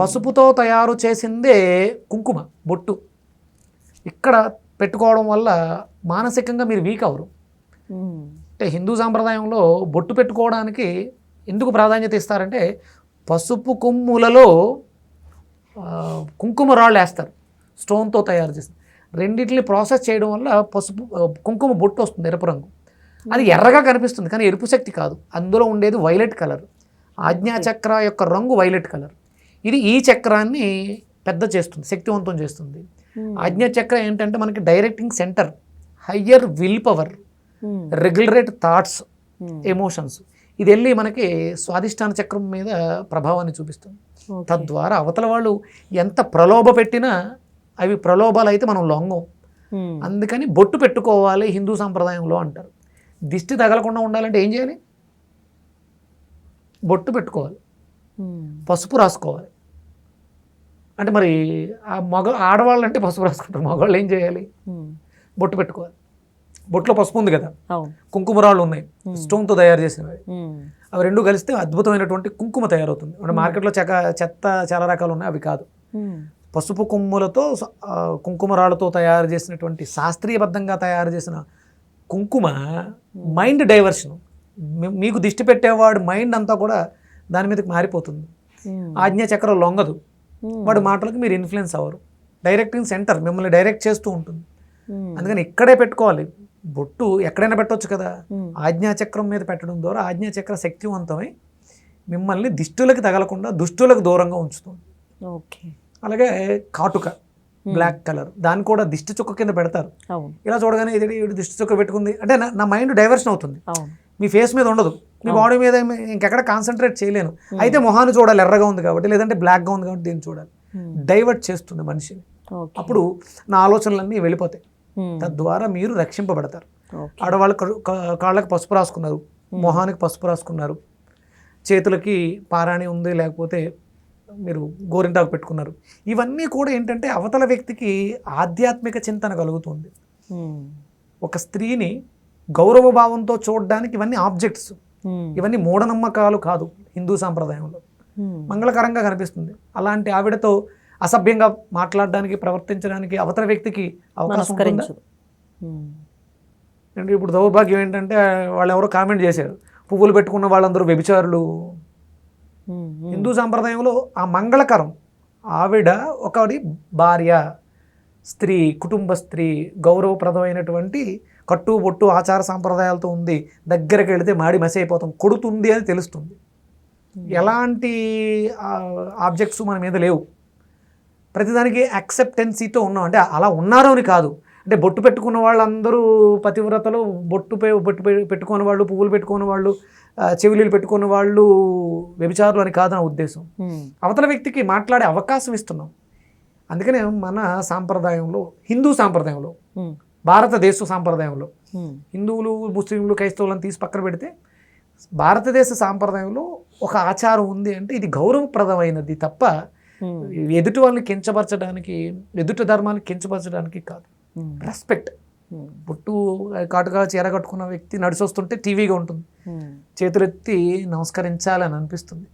పసుపుతో తయారు చేసిందే కుంకుమ బొట్టు. ఇక్కడ పెట్టుకోవడం వల్ల మానసికంగా మీరు వీక్ అవరు. అంటే హిందూ సాంప్రదాయంలో బొట్టు పెట్టుకోవడానికి ఎందుకు ప్రాధాన్యత ఇస్తారంటే పసుపు కొమ్ములలో కుంకుమ రాళ్ళు వేస్తారు స్టోన్తో తయారు చేస్తారు రెండింటిని ప్రాసెస్ చేయడం వల్ల పసుపు కుంకుమ బొట్టు వస్తుంది ఎరుపు రంగు. అది ఎర్రగా కనిపిస్తుంది కానీ ఎరుపు శక్తి కాదు. అందులో ఉండేది వైలెట్ కలర్. ఆజ్ఞా చక్ర యొక్క రంగు వైలెట్ కలర్. ఇది ఈ చక్రాన్ని పెద్ద చేస్తుంది శక్తివంతం చేస్తుంది ఉమ్. ఆజ్ఞా చక్ర ఏంటంటే మనకి directing centre higher will power. Regulate thoughts. Emotions ఇది వెళ్ళి మనకి స్వాదిష్టాన చక్రం మీద ప్రభావాన్ని చూపిస్తుంది. తద్వారా అవతల వాళ్ళు ఎంత ప్రలోభ పెట్టినా అవి ప్రలోభాలు అయితే మనం లొంగం ఉమ్. అందుకని బొట్టు పెట్టుకోవాలి హిందూ సాంప్రదాయంలో అంటారు దిష్టి తగలకుండా ఉండాలంటే ఏం చేయాలి బొట్టు పెట్టుకోవాలి. పసుపు రాసుకోవాలి. అంటే మరి ఆ మగ ఆడవాళ్ళు అంటే పసుపు రాసుకుంటారు. మగవాళ్ళు ఏం చేయాలి. బొట్టు పెట్టుకోవాలి. బొట్టులో పసుపు ఉంది కదా? కుంకుమరాళ్ళు ఉన్నాయి. స్టోన్తో తయారు చేసినవి. అవి రెండు కలిస్తే అద్భుతమైనటువంటి కుంకుమ తయారవుతుంది. అంటే మార్కెట్లో చెక్క చెత్త చాలా రకాలు ఉన్నాయి. అవి కాదు. పసుపు కొమ్ములతో స- ఆ, కుంకుమ రాళ్ళతో తయారు చేసినటువంటి శాస్త్రీయబద్ధంగా తయారు చేసిన కుంకుమ మైండ్ డైవర్షన్. మీకు దిష్టి పెట్టేవాడు మైండ్ అంతా కూడా దాని మీదకి మారిపోతుంది. ఉమ్. ఆజ్ఞా చక్రం లొంగదు. ఉమ్. వాడి మాటలకు మీరు ఇన్ఫ్లుయెన్స్ అవ్వరు. డైరెక్టింగ్ సెంటర్ మిమ్మల్ని డైరెక్ట్ చేస్తూ ఉంటుంది. ఉమ్. అందుకని ఇక్కడే పెట్టుకోవాలి. బొట్టు ఎక్కడైనా పెట్టొచ్చు కదా. ఆజ్ఞాచక్రం మీద పెట్టడం ద్వారా ఆజ్ఞాచక్ర శక్తివంతమై మిమ్మల్ని దిష్టులకి తగలకుండా దుష్టులకు దూరంగా ఉంచుతుంది. ఓకే అలాగే కాటుక బ్లాక్ కలర్ దాన్ని కూడా దిష్టి చుక్క కింద పెడతారు. ఇలా చూడగానే ఇది దిష్టి చుక్క పెట్టుకుంది. అంటే నా- మైండ్ డైవర్షన్ అవుతుంది. మీ ఫేస్ మీద ఉండదు. మీ బాడీ మీద ఇంకెక్కడ కాన్సన్ట్రేట్ చేయలేను. అయితే మొహాన్ని చూడాలి ఎర్రగా ఉంది కాబట్టి లేదంటే బ్లాక్గా ఉంది కాబట్టి దీన్ని చూడాలి. డైవర్ట్ చేస్తుంది మనిషిని. అప్పుడు నా ఆలోచనలన్నీ వెళ్ళిపోతాయి. ఉమ్. తద్వారా మీరు రక్షింపబడతారు. ఆడవాళ్ళు కాళ్ళకి పసుపు రాసుకున్నారు. మొహానికి పసుపు రాసుకున్నారు. చేతులకి పారాణి ఉంది లేకపోతే మీరు గోరింటాకు పెట్టుకున్నారు. ఇవన్నీ కూడా ఏంటంటే అవతల వ్యక్తికి ఆధ్యాత్మిక చింతన కలుగుతుంది. ఒక స్త్రీని గౌరవ భావంతో చూడడానికి ఇవన్నీ ఆబ్జెక్ట్స్. ఇవన్నీ మూఢనమ్మకాలు కాదు హిందూ సాంప్రదాయంలో. ఉమ్. మంగళకరంగా కనిపిస్తుంది. అలాంటి ఆవిడతో అసభ్యంగా మాట్లాడడానికి ప్రవర్తించడానికి అవతల వ్యక్తికి అవకాశం ఉమ్. అంటే ఇప్పుడు దౌర్భాగ్యం ఏంటంటే వాళ్ళు ఎవరో కామెంట్ చేశారు. పువ్వులు పెట్టుకున్న వాళ్ళందరూ వ్యభిచారులు. హిందూ సాంప్రదాయంలో ఆ మంగళకరం ఆవిడ ఒకటి భార్య స్త్రీ కుటుంబ స్త్రీ గౌరవప్రదమైనటువంటి కట్టు బొట్టు ఆచార సాంప్రదాయాలతో ఉంది దగ్గరికి వెళితే మాడి మసి అయిపోతాం కొడుతుంది అని తెలుస్తుంది. ఎలాంటి ఆబ్జెక్ట్స్ మన మీద లేవు. ప్రతిదానికి యాక్సెప్టెన్సీతో ఉన్నాం. అంటే అలా ఉన్నారు అని కాదు. అంటే బొట్టు పెట్టుకున్న వాళ్ళందరూ పతివ్రతలు బొట్టు బొట్టు పెట్టుకున్న వాళ్ళు పువ్వులు పెట్టుకున్న వాళ్ళు చెవిలీలు పెట్టుకున్న వాళ్ళు వ్యభిచారులు అని కాదు నా ఉద్దేశం. ఉమ్. అవతల వ్యక్తికి మాట్లాడే అవకాశం ఇస్తున్నాం. అందుకనే మన సాంప్రదాయంలో హిందూ సాంప్రదాయంలో ఉమ్. భారతదేశ సాంప్రదాయంలో. హిందువులు ముస్లింలు క్రైస్తవులను తీసి పక్కన పెడితే భారతదేశ సాంప్రదాయంలో ఒక ఆచారం ఉంది అంటే ఇది గౌరవప్రదమైనది తప్ప. ఎదుటి వాళ్ళని కించపరచడానికి ఎదుటి ధర్మాన్ని కించపరచడానికి కాదు. రెస్పెక్ట్. పుట్టు కాటుగా చీర కట్టుకున్న వ్యక్తి నడిచొస్తుంటే టీవీగా ఉంటుంది. చేతులెత్తి నమస్కరించాలని అనిపిస్తుంది